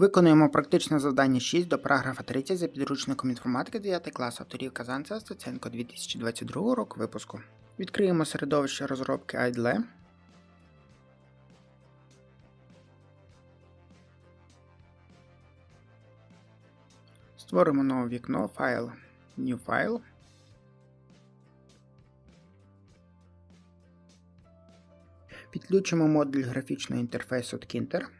Виконуємо практичне завдання 6 до параграфа 3 за підручником інформатики 9 клас авторів Казанця Стеценко 2022 року випуску. Відкриємо середовище розробки IDLE. Створимо нове вікно файл New File. Підключимо модуль графічного інтерфейсу Tkinter.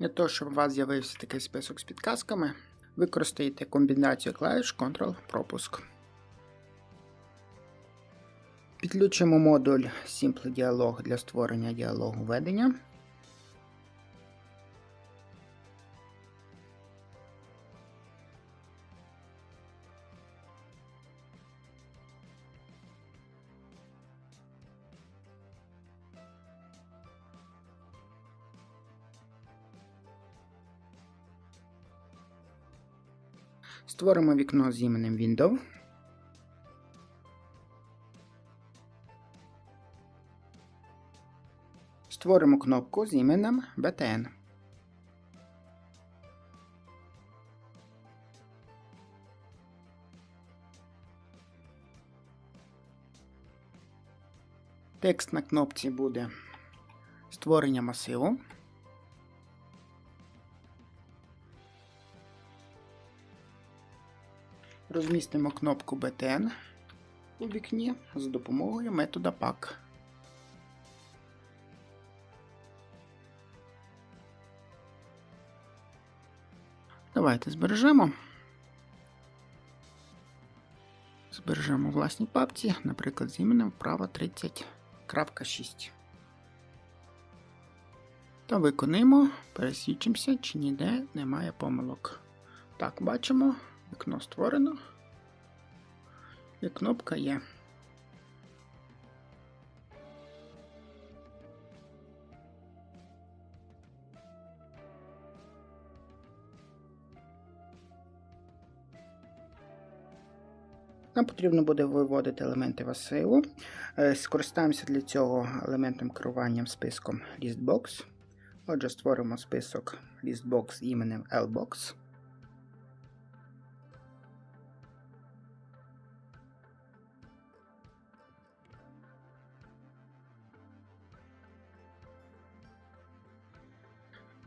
Для того, щоб у вас з'явився такий список з підказками, використаєте комбінацію клавіш Ctrl-пропуск. Підключимо модуль Simple Dialog для створення діалогу ведення. Створимо вікно з іменем Window. Створимо кнопку з іменем BTN. Текст на кнопці буде створення масиву. Розмістимо кнопку BTN у вікні з допомогою метода PACK. Давайте збережемо. Збережемо власні папці, наприклад, з іменем вправо 30.6. Та виконуємо, пересвідчимося, чи ніде немає помилок. Так, бачимо, вікно створено. І кнопка є. Нам потрібно буде виводити елементи масиву. Е, Скористаємося для цього елементом керуванням списком ListBox. Отже, створимо список ListBox іменем LBox.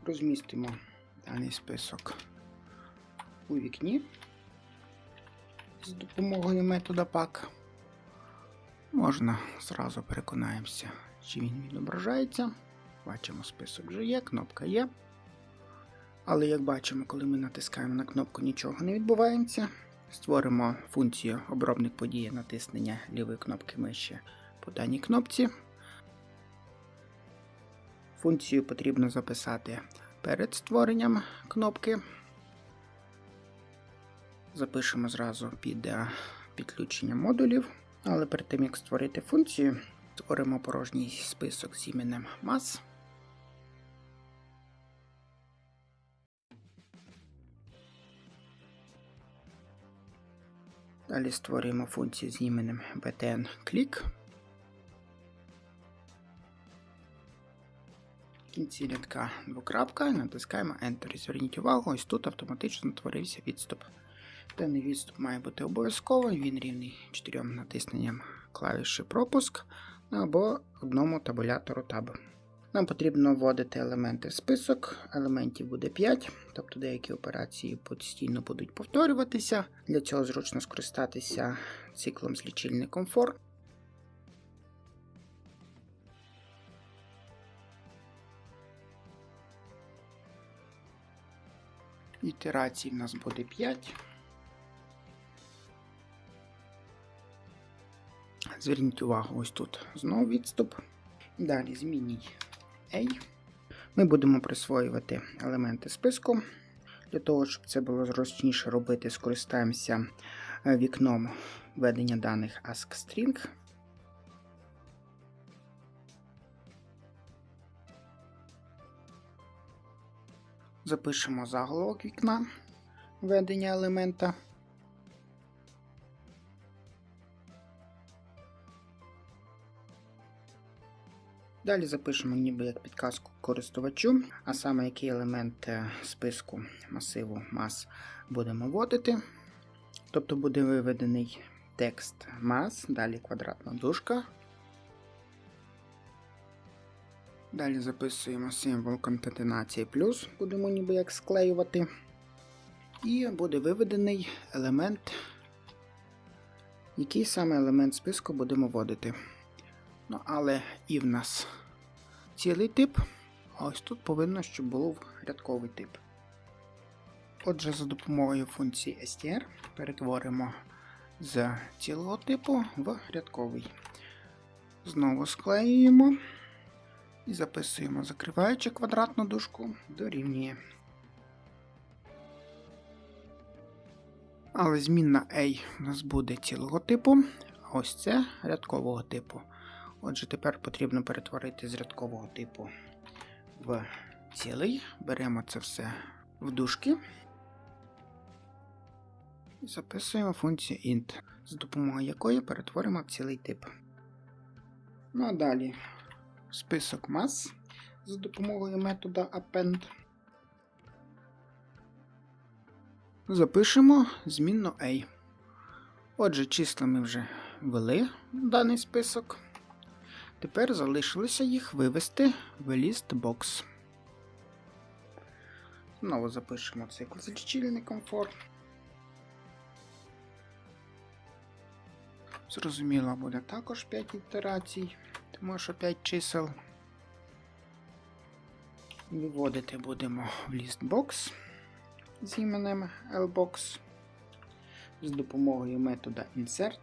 Розмістимо даний список у вікні з допомогою метода PACK. Можна зразу переконаємося, чи він відображається. Бачимо, список вже є, кнопка є. Але як бачимо, коли ми натискаємо на кнопку, нічого не відбувається. Створимо функцію обробник події натиснення лівої кнопки миші по даній кнопці. Функцію потрібно записати перед створенням кнопки. Запишемо зразу під підключення модулів, але перед тим як створити функцію, створимо порожній список з іменем mass. Далі створюємо функцію з іменем btn кінці рядка двокрапка натискаємо Enter. І Зверніть увагу, ось тут автоматично утворився відступ. Даний відступ має бути обов'язковий, він рівний 4 натисненням клавіші пропуск або одному табулятору Tab. Нам потрібно вводити елементи в список, елементів буде 5, тобто деякі операції постійно будуть повторюватися. Для цього зручно скористатися циклом з лічильником for. Ітерацій в нас буде 5. Зверніть увагу, ось тут знову відступ. Далі змініть A. Ми будемо присвоювати елементи списку. Для того, щоб це було зручніше робити, скористаємося вікном введення даних AskString. Запишемо заголовок вікна введення елемента. Далі запишемо ніби як підказку користувачу, а саме який елемент е, списку масиву мас будемо вводити. Тобто буде виведений текст мас, далі квадратна дужка. Далі записуємо символ конкатенації плюс, будемо ніби як склеювати. І буде виведений елемент, який саме елемент списку будемо вводити. Ну, але і в нас цілий тип, а ось тут повинно, щоб був рядковий тип. Отже, за допомогою функції str перетворимо з цілого типу в рядковий. Знову склеюємо і записуємо, закриваючи квадратну дужку, дорівнює. Але змінна A у нас буде цілого типу, а ось це рядкового типу. Отже, тепер потрібно перетворити з рядкового типу в цілий. Беремо це все в дужки. І записуємо функцію int, з допомогою якої перетворимо цілий тип. Ну а далі список мас за допомогою метода append. Запишемо змінну A. Отже, числа ми вже ввели в даний список. Тепер залишилося їх вивести в listbox. Знову запишемо цикл з лічильником for. Зрозуміло, буде також 5 ітерацій, тому що 5 чисел. Виводити будемо в listbox з іменем lbox з допомогою метода insert.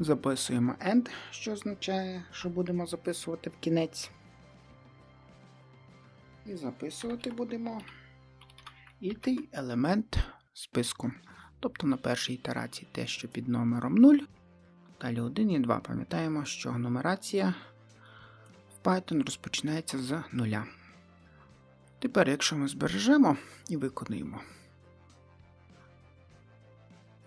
Записуємо end, що означає, що будемо записувати в кінець. І записувати будемо ітий елемент списку. Тобто на першій ітерації те, що під номером 0. Далі 1 і 2. Пам'ятаємо, що нумерація в Python розпочинається з нуля. Тепер, якщо ми збережемо і виконуємо,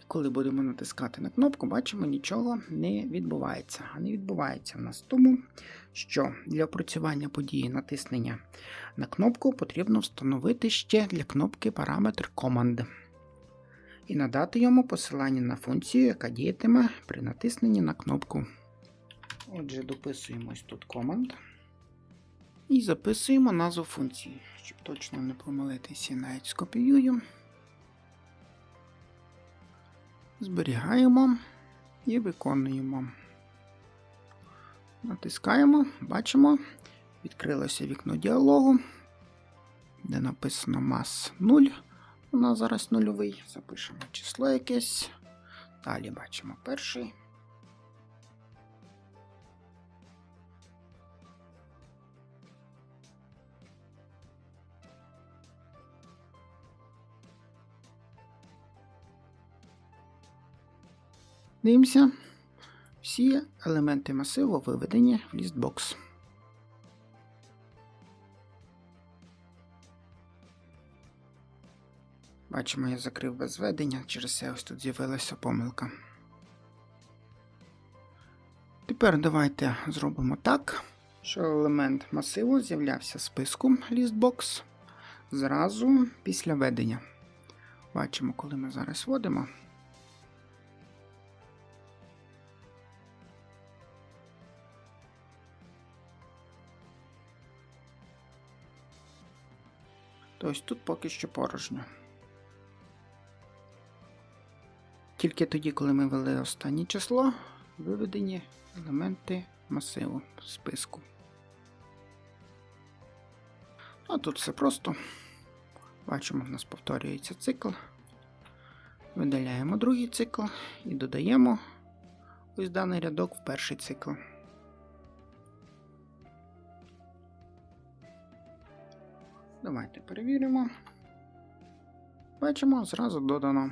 коли будемо натискати на кнопку, бачимо, нічого не відбувається. А не відбувається в нас тому, що для опрацювання події натиснення на кнопку потрібно встановити ще для кнопки параметр Command і надати йому посилання на функцію, яка діятиме при натисненні на кнопку. Отже, дописуємо ось тут Command. І записуємо назву функції, щоб точно не помилитися, навіть скопіюю. Зберігаємо і виконуємо. Натискаємо, бачимо, відкрилося вікно діалогу, де написано mass 0. У нас зараз нульовий. Запишемо число якесь. Далі бачимо перший. Дивимося. Всі елементи масиву виведені в лістбокс. Бачимо, я закрив без зведення, через це ось тут з'явилася помилка. Тепер давайте зробимо так, що елемент масиву з'являвся в списку listbox зразу після ведення. Бачимо, коли ми зараз вводимо. Тобто тут поки що порожньо. Тільки тоді, коли ми ввели останнє число, виведені елементи масиву списку. А тут все просто. Бачимо, в нас повторюється цикл. Видаляємо другий цикл і додаємо ось даний рядок в перший цикл. Давайте перевіримо. Бачимо, зразу додано.